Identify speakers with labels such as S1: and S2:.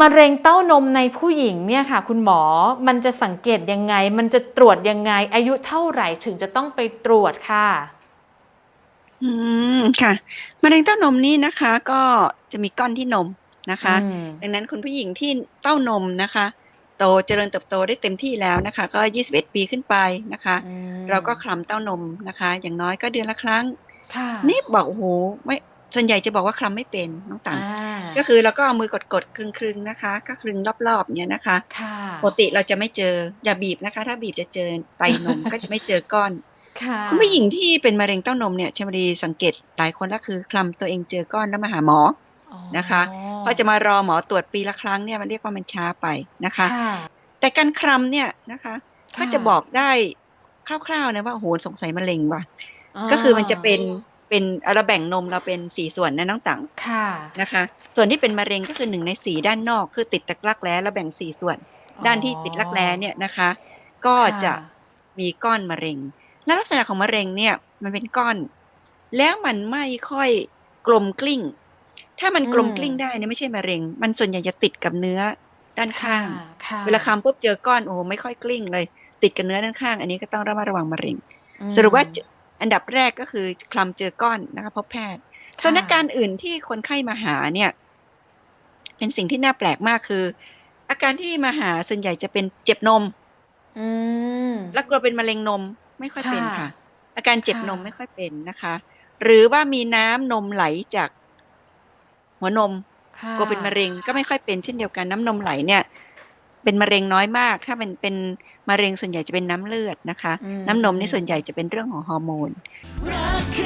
S1: มะเร็งเต้านมในผู้หญิงเนี่ยค่ะ คุณหมอมันจะสังเกตยังไง มันจะตรวจยังไง อายุเท่าไหร่ถึงจะต้องไปตรวจค่ะ
S2: อืมค่ะมะเร็งเต้านมนี่นะคะ ก็จะมีก้อนที่นมนะคะ
S1: อืม
S2: ดังนั้นคุณผู้หญิงที่เต้านมนะคะ โตเจริญเติบโตได้เต็มที่แล้วนะคะ ก็ 21 ปีขึ้นไปนะคะ
S1: อืม
S2: เราก็คลำเต้านมนะคะ อย่างน้อยก็เดือนละครั้ง
S1: ค่ะ
S2: นี่บอกโอ้โหไม่ ส่วนใหญ่จะบอกว่าคลำไม่เป็นน้องต่าง
S1: อ่า
S2: ก็คือเราก็เอามือกดๆคลึงๆนะคะ ก็คลึงรอบๆเนี่ยนะคะ
S1: ค่ะ
S2: ปกติเราจะไม่เจออย่าบีบนะคะ ถ้าบีบจะเจอไตนมก็จะไม่เจอก้อน
S1: ค่ะ
S2: คุณผู้หญิงที่เป็นมะเร็งเต้านมเนี่ยชมรีสังเกตหลายคนแล้วคือคลำตัวเองเจอก้อนแล้วมาหาหมอ
S1: อ๋อ
S2: นะคะพอจะมารอหมอตรวจปีละครั้งเนี่ยมันเรียกว่ามันช้าไปนะคะ
S1: ค่ะ
S2: แต่การคลำเนี่ยนะคะ
S1: ค่ะ
S2: ก็จะบอกได้คร่าวๆนะว่าโอ้โหสงสัยมะเร็งว่ะก็คือมันจะเป็น เป็นเอาเราแบ่งนมเราเป็นสี่ส่วนนะน้องต่าง
S1: ค่ะ
S2: นะคะ ส่วนที่เป็นมะเร็งก็คือหนึ่งในสี่ด้านนอกคือติดตะกรักแร้แล้วแบ่งสี่ส่วน ด้านที่ติดรักแร้เนี่ยนะคะ ก็จะมีก้อนมะเร็ง และลักษณะของมะเร็งเนี่ยมันเป็นก้อน แล้วมันไม่ค่อยกลมกลิ้ง ถ้ามันกลมกลิ้งได้เนี่ยไม่ใช่มะเร็ง มันส่วนใหญ่จะติดกับเนื้อด้านข้าง
S1: ค่ะ
S2: เวลาคำปุ๊บเจอก้อนโอ้โหไม่ค่อยกลิ้งเลย ติดกับเนื้อด้านข้าง อันนี้ก็ต้องระมัดระวังมะเร็ง
S1: อืม
S2: สรุปว่าจะ อันดับแรกก็คือคลำเจอก้อนนะคะพบแพทย์ส่วนอาการอื่นที่คนไข้มาหาเนี่ย เป็นสิ่งที่น่าแปลกมากคือ อาการที่มาหาส่วนใหญ่จะเป็นเจ็บนม
S1: อืม
S2: แล้วกลัวเป็นมะเร็งนมไม่ค่อยเป็น
S1: ค่ะ
S2: ค่ะอาการเจ็บนม
S1: ค่ะ
S2: ไม่ค่อยเป็นนะคะ หรือว่ามีน้ำนมไหลจากหัวนม
S1: ค่ะ
S2: กลัวเป็นมะเร็งก็ไม่ค่อยเป็นเช่นเดียวกันน้ำนมไหลเนี่ย เป็นมะเร็งน้อยมาก ถ้าเป็นเป็นมะเร็งส่วนใหญ่จะเป็นน้ำเลือดนะคะ
S1: อืม
S2: น้ำนมนี่ส่วนใหญ่จะเป็นเรื่องของฮอร์โมน
S3: รักคือ